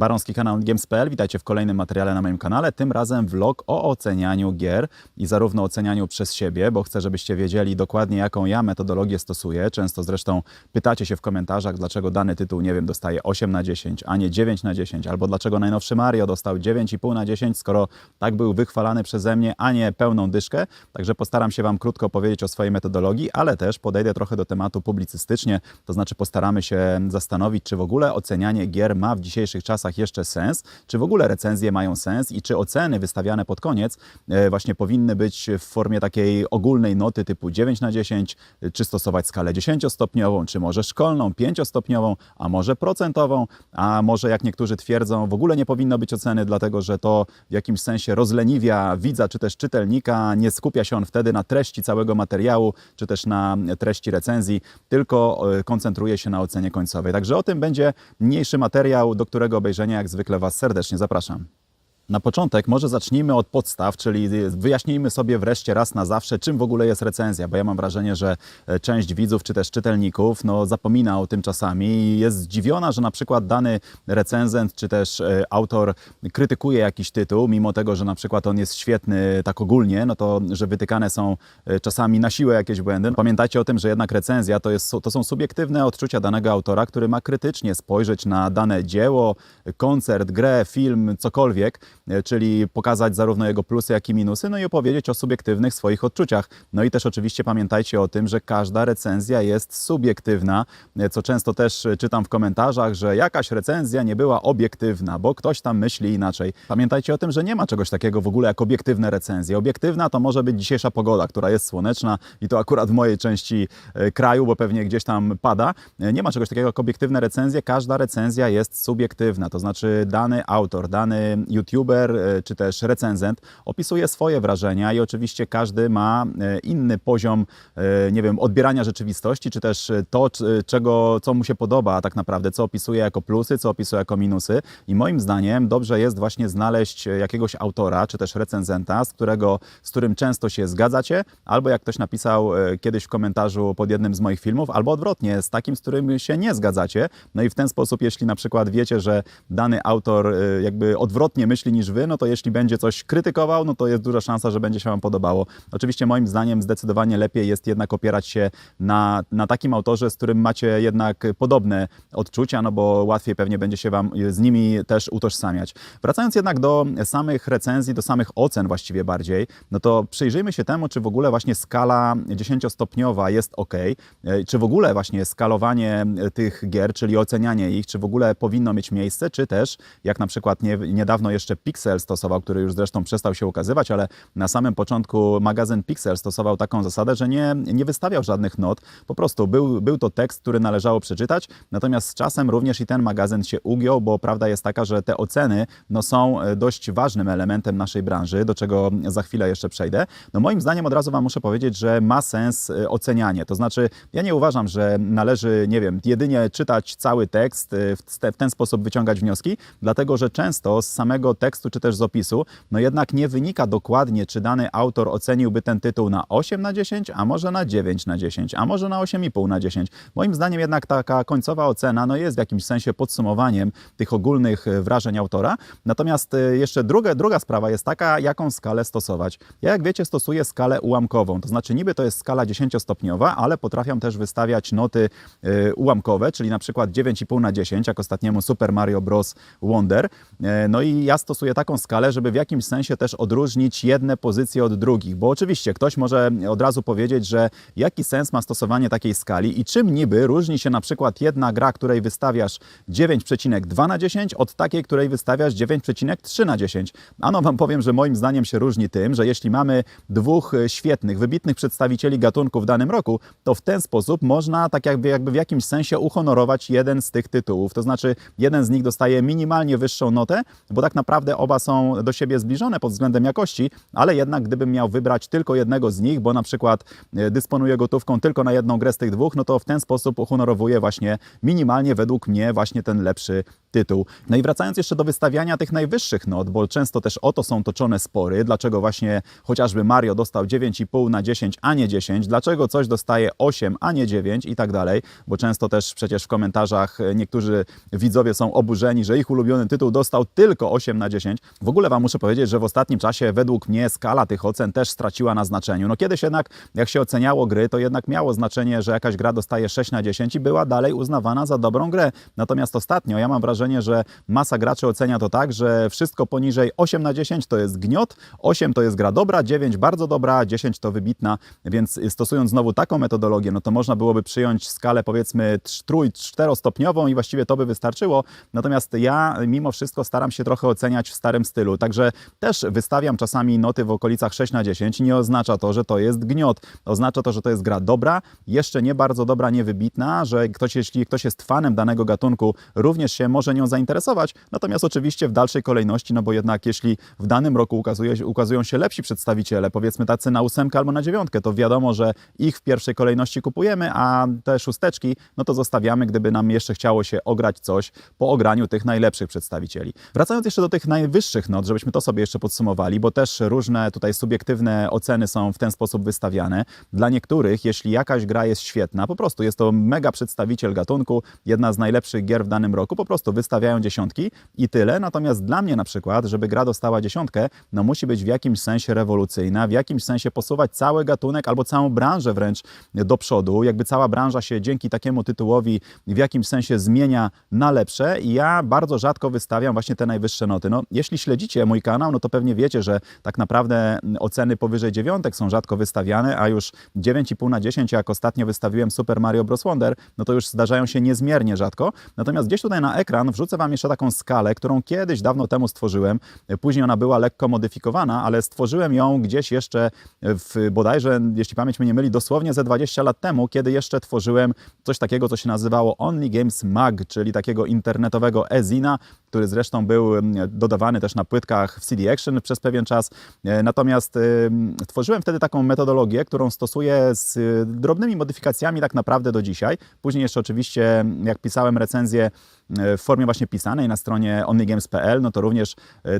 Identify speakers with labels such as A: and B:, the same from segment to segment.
A: Baronski kanał Games.pl. Witajcie w kolejnym materiale na moim kanale. Tym razem vlog o ocenianiu gier i zarówno ocenianiu przez siebie, bo chcę, żebyście wiedzieli dokładnie, jaką ja metodologię stosuję. Często zresztą pytacie się w komentarzach, dlaczego dany tytuł, nie wiem, dostaje 8 na 10, a nie 9 na 10, albo dlaczego najnowszy Mario dostał 9,5 na 10, skoro tak był wychwalany przeze mnie, a nie pełną dyszkę. Także postaram się Wam krótko powiedzieć o swojej metodologii, ale też podejdę trochę do tematu publicystycznie, to znaczy postaramy się zastanowić, czy w ogóle ocenianie gier ma w dzisiejszych czasach jeszcze sens, czy w ogóle recenzje mają sens i czy oceny wystawiane pod koniec e, właśnie powinny być w formie takiej ogólnej noty typu 9 na 10, czy stosować skalę 10-stopniową, czy może szkolną, 5-stopniową, a może procentową, a może jak niektórzy twierdzą, w ogóle nie powinno być oceny, dlatego że to w jakimś sensie rozleniwia widza czy też czytelnika, nie skupia się on wtedy na treści całego materiału, czy też na treści recenzji, tylko e, koncentruje się na ocenie końcowej. Także o tym będzie mniejszy materiał, do którego obejrzenia jak zwykle Was serdecznie zapraszam. Na początek może zacznijmy od podstaw, czyli wyjaśnijmy sobie wreszcie raz na zawsze, czym w ogóle jest recenzja, bo ja mam wrażenie, że e, część widzów czy też czytelników no, zapomina o tym czasami i jest zdziwiona, że na przykład dany recenzent czy też e, autor krytykuje jakiś tytuł, mimo tego, że na przykład on jest świetny tak ogólnie, no to że wytykane są e, czasami na siłę jakieś błędy. Pamiętajcie o tym, że jednak recenzja to, jest, to są subiektywne odczucia danego autora, który ma krytycznie spojrzeć na dane dzieło, koncert, grę, film, cokolwiek, czyli pokazać zarówno jego plusy, jak i minusy, no i opowiedzieć o subiektywnych swoich odczuciach. No i też oczywiście pamiętajcie o tym, że każda recenzja jest subiektywna, e, co często też e, czytam w komentarzach, że jakaś recenzja nie była obiektywna, bo ktoś tam myśli inaczej. Pamiętajcie o tym, że nie ma czegoś takiego w ogóle jak obiektywne recenzje. Obiektywna to może być dzisiejsza pogoda, która jest słoneczna i to akurat w mojej części e, kraju, bo pewnie gdzieś tam pada. E, Nie ma czegoś takiego jak obiektywne recenzje. Każda recenzja jest subiektywna, to znaczy dany autor, dany youtuber e, czy też recenzent opisuje swoje wrażenia i oczywiście każdy ma e, inny poziom, e, nie wiem, odbierania rzeczywistości, czy też to, czego, co mu się podoba tak naprawdę, co opisuje jako plusy, co opisuje jako minusy. I moim zdaniem dobrze jest właśnie znaleźć jakiegoś autora, czy też recenzenta, z, którego, z którym często się zgadzacie, albo jak ktoś napisał kiedyś w komentarzu pod jednym z moich filmów, albo odwrotnie, z takim, z którym się nie zgadzacie. No i w ten sposób, jeśli na przykład wiecie, że dany autor jakby odwrotnie myśli niż wy, no to jeśli będzie coś krytykował, no to jest duża szansa, że będzie się wam podobało. Oczywiście moim zdaniem zdecydowanie lepiej jest jednak opierać się na, na takim autorze, z którym macie jednak podobne odczucia, no bo łatwiej pewnie będzie się wam z nimi też utożsamiać. Wracając jednak do samych recenzji, do samych ocen właściwie bardziej, no to przyjrzyjmy się temu, czy w ogóle właśnie skala 10-stopniowa jest ok, e, czy w ogóle właśnie skalowanie tych gier, czyli ocenianie ich, czy w ogóle powinno mieć miejsce, czy też, jak na przykład nie, niedawno jeszcze Pixel stosował, który już zresztą przestał się ukazywać, ale na samym początku magazyn Pixel stosował taką zasadę, że nie, nie wystawiał żadnych not, po prostu był, był to tekst, który należało przeczytać, natomiast z czasem również i ten magazyn się ugiął, bo prawda jest taka, że te oceny no, są e, dość ważnym elementem naszej branży, do czego za chwilę jeszcze przejdę. No moim zdaniem od razu Wam muszę powiedzieć, że ma sens e, ocenianie, to znaczy ja nie uważam, że należy, nie wiem, jedynie czytać cały tekst, e, w te- w ten sposób wyciągać wnioski, dlatego że często z samego tekstu czy też z opisu, no jednak nie wynika dokładnie, czy dany autor oceniłby ten tytuł na 8 na 10, a może na 9 na 10, a może na 8,5 na 10. Moim zdaniem jednak taka końcowa ocena no jest w jakimś sensie podsumowaniem tych ogólnych e, wrażeń autora. Natomiast e, jeszcze druga, druga sprawa jest taka, jaką skalę stosować. Ja jak wiecie stosuję skalę ułamkową, to znaczy niby to jest skala 10-stopniowa, ale potrafię też wystawiać noty e, ułamkowe, czyli na przykład 9,5 na 10, jak ostatniemu Super Mario Bros. Wonder. No i ja stosuję taką skalę, żeby w jakimś sensie też odróżnić jedne pozycje od drugich, bo oczywiście ktoś może od razu powiedzieć, że jaki sens ma stosowanie takiej skali i czym niby różni się na przykład jedna gra, której wystawiasz 9,2 na 10 od takiej, której wystawiasz 9,3 na 10. Ano wam powiem, że moim zdaniem się różni tym, że jeśli mamy dwóch e, świetnych, wybitnych przedstawicieli gatunku w danym roku, to w ten sposób można tak jakby, jakby w jakimś sensie uhonorować jeden z tych tytułów. To znaczy jeden z nich dostaje minimalnie wyższą notę, bo tak naprawdę oba są do siebie zbliżone pod względem jakości, ale jednak gdybym miał wybrać tylko jednego z nich, bo na przykład e, dysponuję gotówką tylko na jedną grę z tych dwóch, no to w ten sposób uhonorowuję właśnie minimalnie według mnie właśnie ten lepszy tytuł. No i wracając jeszcze do wystawiania tych najwyższych not, bo często też o to są toczone spory, dlaczego właśnie chociażby Mario dostał 9,5 na 10, a nie 10, dlaczego coś dostaje 8, a nie 9 i tak dalej, bo często też przecież w komentarzach e, niektórzy widzowie są oburzeni, że ich ulubiony tytuł dostał tylko 8 na 10. W ogóle Wam muszę powiedzieć, że w ostatnim czasie według mnie skala tych ocen też straciła na znaczeniu. No kiedyś jednak, jak się oceniało gry, to jednak miało znaczenie, że jakaś gra dostaje 6 na 10 i była dalej uznawana za dobrą grę. Natomiast ostatnio ja mam wrażenie, że masa graczy ocenia to tak, że wszystko poniżej 8 na 10 to jest gniot, 8 to jest gra dobra, 9 bardzo dobra, 10 to wybitna, więc stosując znowu taką metodologię, no to można byłoby przyjąć skalę powiedzmy trój, czterostopniową i właściwie to by wystarczyło. Natomiast ja mimo wszystko staram się trochę oceniać w starym stylu, także też wystawiam czasami noty w okolicach 6 na 10. Nie oznacza to, że to jest gniot. Oznacza to, że to jest gra dobra, jeszcze nie bardzo dobra, nie wybitna, że ktoś, jeśli ktoś jest fanem danego gatunku, również się może nią zainteresować. Natomiast oczywiście w dalszej kolejności, no bo jednak jeśli w danym roku ukazuje, ukazują się lepsi przedstawiciele, powiedzmy tacy na ósemkę albo na dziewiątkę, to wiadomo, że ich w pierwszej kolejności kupujemy, a te szósteczki, no to zostawiamy, gdyby nam jeszcze chciało się ograć coś po ograniu tych najlepszych przedstawicieli. Wracając jeszcze do tych najwyższych not, żebyśmy to sobie jeszcze podsumowali, bo też różne tutaj subiektywne oceny są w ten sposób wystawiane. Dla niektórych, jeśli jakaś gra jest świetna, po prostu jest to mega przedstawiciel gatunku, jedna z najlepszych gier w danym roku, po prostu wystawiają dziesiątki i tyle. Natomiast dla mnie na przykład, żeby gra dostała dziesiątkę, no musi być w jakimś sensie rewolucyjna, w jakimś sensie posuwać cały gatunek albo całą branżę wręcz do przodu. Jakby cała branża się dzięki takiemu tytułowi w jakimś sensie zmienia na lepsze i ja bardzo rzadko wystawiam właśnie te najwyższe noty. No, jeśli śledzicie mój kanał, no to pewnie wiecie, że tak naprawdę oceny powyżej dziewiątek są rzadko wystawiane, a już 9,5 na 10, jak ostatnio wystawiłem Super Mario Bros. Wonder, no to już zdarzają się niezmiernie rzadko. Natomiast gdzieś tutaj na ekran wrzucę Wam jeszcze taką skalę, którą kiedyś dawno temu stworzyłem. Później ona była lekko modyfikowana, ale stworzyłem ją gdzieś jeszcze w bodajże, jeśli pamięć mnie nie myli, dosłownie ze 20 lat temu, kiedy jeszcze tworzyłem coś takiego, co się nazywało Only Games Mag, czyli takiego internetowego ezina, który zresztą był dodawany też na płytkach w CD Action przez pewien czas. Natomiast tworzyłem wtedy taką metodologię, którą stosuję z drobnymi modyfikacjami tak naprawdę do dzisiaj. Później jeszcze oczywiście, jak pisałem recenzję w formie właśnie pisanej na stronie onlygames.pl, no to również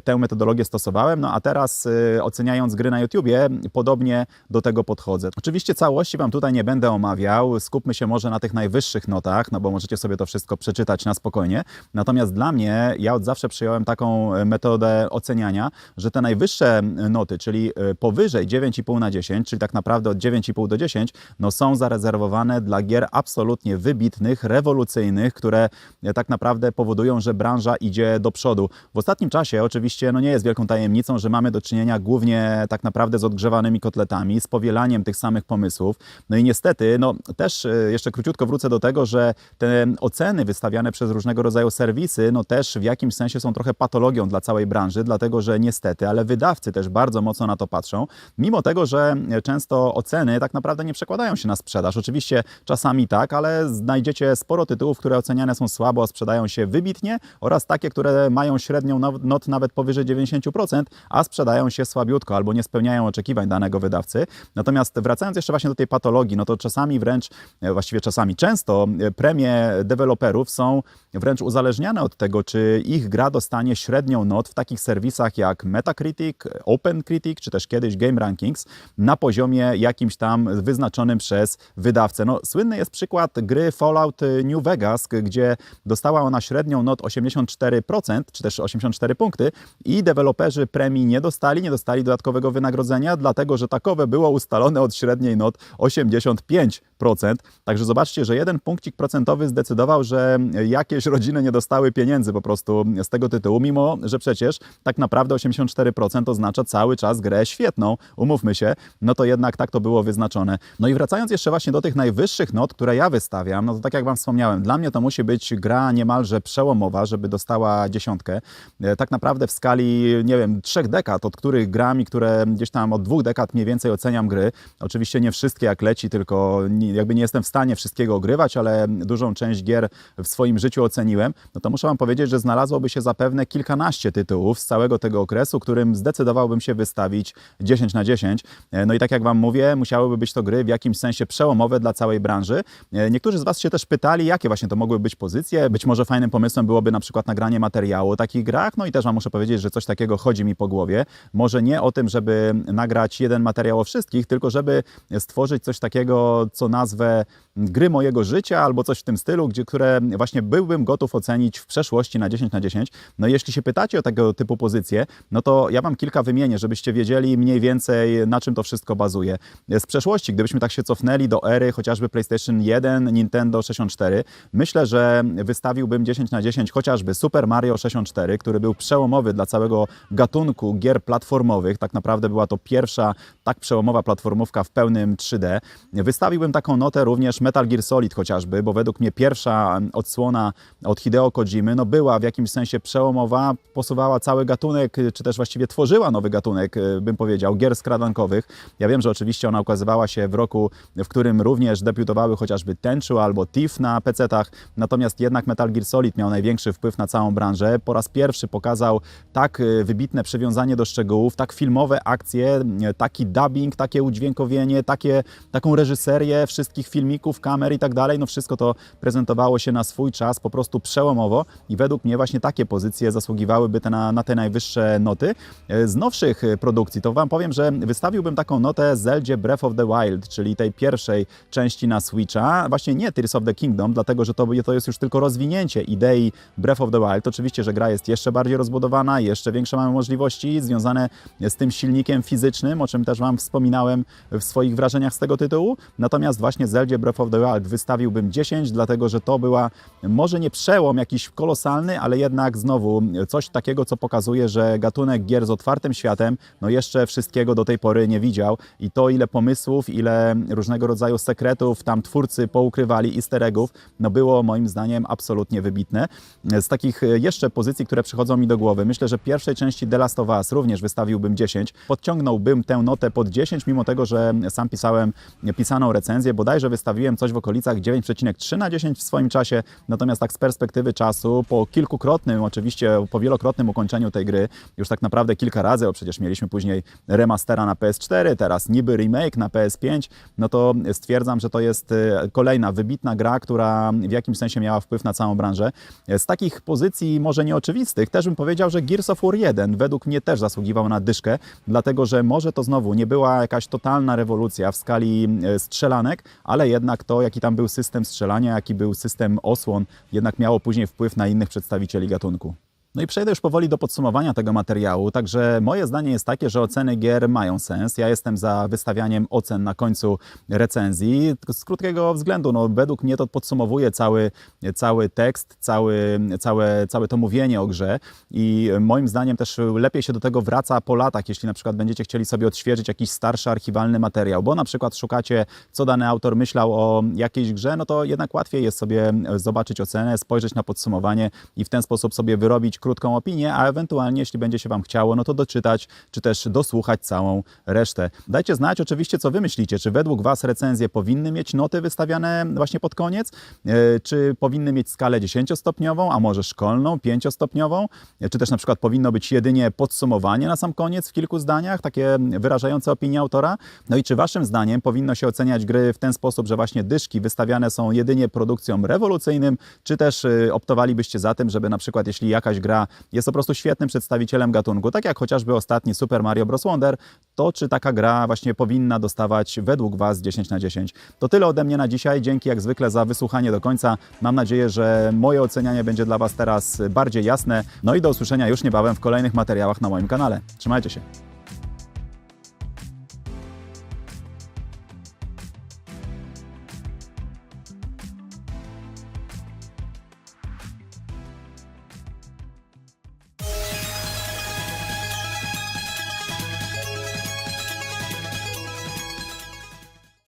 A: tę metodologię stosowałem, no a teraz oceniając gry na YouTubie, podobnie do tego podchodzę. Oczywiście całości Wam tutaj nie będę omawiał, skupmy się może na tych najwyższych notach, no bo możecie sobie to wszystko przeczytać na spokojnie. Natomiast dla mnie, ja od zawsze przyjąłem taką metodę oceniania, że te najwyższe noty, czyli powyżej 9,5 na 10, czyli tak naprawdę od 9,5 do 10, no są zarezerwowane dla gier absolutnie wybitnych, rewolucyjnych, które tak naprawdę powodują, że branża idzie do przodu. W ostatnim czasie oczywiście no nie jest wielką tajemnicą, że mamy do czynienia głównie tak naprawdę z odgrzewanymi kotletami, z powielaniem tych samych pomysłów. No i niestety, no też jeszcze króciutko wrócę do tego, że te oceny wystawiane przez różnego rodzaju serwisy, no też w jakimś sensie są trochę patologią dla całej branży, dlatego że niestety, ale wydawcy też bardzo mocno na to patrzą, mimo tego, że często oceny tak naprawdę nie przekładają się na sprzedaż. Oczywiście czasami tak, ale znajdziecie sporo tytułów, które oceniane są słabo, a sprzedają się wybitnie oraz takie, które mają średnią not nawet powyżej 90%, a sprzedają się słabiutko albo nie spełniają oczekiwań danego wydawcy. Natomiast wracając jeszcze właśnie do tej patologii, no to czasami wręcz, właściwie czasami często premie deweloperów są wręcz uzależniane od tego, czy ich gra dostanie średnią not w takich serwisach jak Metacritic, OpenCritic, czy też kiedyś Game Rankings na poziomie jakimś tam wyznaczonym przez wydawcę. No, słynny jest przykład gry Fallout New Vegas, gdzie dostała ona średnią not 84%, czy też 84 punkty i deweloperzy premii nie dostali, nie dostali dodatkowego wynagrodzenia, dlatego że takowe było ustalone od średniej not 85%. Także zobaczcie, że jeden punkcik procentowy zdecydował, że jakieś rodziny nie dostały pieniędzy po prostu z tego tytułu, mimo że przecież tak naprawdę 84% oznacza cały czas grę świetną, umówmy się, no to jednak tak to było wyznaczone. No i wracając jeszcze właśnie do tych najwyższych not, które ja wystawiam, no to tak jak Wam wspomniałem, dla mnie to musi być gra niemalże przełomowa, żeby dostała dziesiątkę. Tak naprawdę w skali, nie wiem, trzech dekad, od których gram i które gdzieś tam od dwóch dekad mniej więcej oceniam gry. Oczywiście nie wszystkie jak leci, tylko jakby nie jestem w stanie wszystkiego ogrywać, ale dużą część gier w swoim życiu oceniłem, no to muszę Wam powiedzieć, że znalazłoby się zapewne kilkanaście tytułów z całego tego okresu, którym zdecydowałbym się wystawić 10 na 10. E, No i tak jak Wam mówię, musiałyby być to gry w jakimś sensie przełomowe dla całej branży. E, Niektórzy z Was się też pytali, jakie właśnie to mogły być pozycje. Być może fajnym pomysłem byłoby na przykład nagranie materiału o takich grach. No i też Wam muszę powiedzieć, że coś takiego chodzi mi po głowie. Może nie o tym, żeby nagrać jeden materiał o wszystkich, tylko żeby stworzyć coś takiego, co nazwę gry mojego życia albo coś w tym stylu, gdzie, które właśnie byłbym gotów ocenić w przeszłości na 10 na 10. No i jeśli się pytacie o tego typu pozycje, no to ja Wam kilka wymienię, żebyście wiedzieli mniej więcej na czym to wszystko bazuje. Z przeszłości, gdybyśmy tak się cofnęli do ery chociażby PlayStation 1, Nintendo 64, myślę, że wystawiłbym 10 na 10 chociażby Super Mario 64, który był przełomowy dla całego gatunku gier platformowych. Tak naprawdę była to pierwsza tak przełomowa platformówka w pełnym 3D. Wystawiłbym taką notę również Metal Gear Solid chociażby, bo według mnie pierwsza odsłona od Hideo Kojimy no była w jakimś sensie przełomowa, posuwała cały gatunek, czy też właściwie tworzyła nowy gatunek, e, bym powiedział, gier skradankowych. Ja wiem, że oczywiście ona ukazywała się w roku, w którym również debiutowały chociażby Tenchu albo Thief na PC-tach, natomiast jednak Metal Gear Solid miał największy wpływ na całą branżę. Po raz pierwszy pokazał tak e, wybitne przywiązanie do szczegółów, tak filmowe akcje, taki dubbing, takie udźwiękowienie, takie, taką reżyserię wszystkich filmików, kamer i tak dalej. No wszystko to prezentowało się na swój czas po prostu przełomowo i według mnie właśnie takie pozycje zasługiwałyby te na, na te najwyższe noty. E, Z nowszych produkcji to Wam powiem, że wystawiłbym taką notę Zeldzie Breath of the Wild, czyli tej pierwszej części na Switcha. Właśnie nie Tears of the Kingdom, dlatego że to, to jest już tylko rozwinięcie idei Breath of the Wild. Oczywiście, że gra jest jeszcze bardziej rozbudowana, jeszcze większe mamy możliwości związane z tym silnikiem fizycznym, o czym też Wam wspominałem w swoich wrażeniach z tego tytułu. Natomiast właśnie Zeldzie Breath of the Wild wystawiłbym 10, dlatego że to była może nie przełom jakiś kolosalny, ale jednak znowu coś takiego, co pokazuje, że gatunek gier z otwartym światem no jeszcze wszystkiego do tej pory nie widział i to ile pomysłów, ile różnego rodzaju sekretów tam twórcy poukrywali, easter eggów, no było moim zdaniem absolutnie wybitne. Z takich jeszcze pozycji, które przychodzą mi do głowy, myślę, że pierwszej części The Last of Us również wystawiłbym 10. Podciągnąłbym tę notę pod 10, mimo tego, że sam pisałem pisaną recenzję, bodajże wystawiłem coś w okolicach 9,3 na 10 w swoim czasie, natomiast tak z perspektywy czasu, po kilkukrotnym, oczywiście po wielokrotnym ukończeniu tej gry, już tak naprawdę kilka razy, bo przecież mieliśmy później remastera na PS4, teraz niby remake na PS5, no to stwierdzam, że to jest e, kolejna wybitna gra, która w jakimś sensie miała wpływ na całą branżę. Z takich pozycji może nieoczywistych, też bym powiedział, że Gears of War 1 według mnie też zasługiwał na dyszkę, dlatego że może to znowu nie była jakaś totalna rewolucja w skali e, strzelanek, ale jednak to, jaki tam był system strzelania, jaki był system osłon, jednak miało później wpływ na innych przedstawicieli gatunku. No i przejdę już powoli do podsumowania tego materiału. Także moje zdanie jest takie, że oceny gier mają sens. Ja jestem za wystawianiem ocen na końcu recenzji. Z krótkiego względu, no według mnie to podsumowuje cały, cały tekst, cały, całe, całe to mówienie o grze i moim zdaniem też lepiej się do tego wraca po latach, jeśli na przykład będziecie chcieli sobie odświeżyć jakiś starszy archiwalny materiał, bo na przykład szukacie, co dany autor myślał o jakiejś grze, no to jednak łatwiej jest sobie zobaczyć ocenę, spojrzeć na podsumowanie i w ten sposób sobie wyrobić krótką opinię, a ewentualnie, jeśli będzie się Wam chciało, no to doczytać, czy też dosłuchać całą resztę. Dajcie znać oczywiście, co Wy myślicie. Czy według Was recenzje powinny mieć noty wystawiane właśnie pod koniec? E, Czy powinny mieć skalę 10-stopniową, a może szkolną, 5-stopniową? E, Czy też na przykład powinno być jedynie podsumowanie na sam koniec w kilku zdaniach, takie wyrażające opinię autora? No i czy Waszym zdaniem powinno się oceniać gry w ten sposób, że właśnie dyszki wystawiane są jedynie produkcją rewolucyjnym, czy też y, optowalibyście za tym, żeby na przykład jeśli jakaś gra jest po prostu świetnym przedstawicielem gatunku, tak jak chociażby ostatni Super Mario Bros. Wonder, to czy taka gra właśnie powinna dostawać według Was 10 na 10? To tyle ode mnie na dzisiaj. Dzięki jak zwykle za wysłuchanie do końca. Mam nadzieję, że moje ocenianie będzie dla Was teraz bardziej jasne. No i do usłyszenia już niebawem w kolejnych materiałach na moim kanale. Trzymajcie się.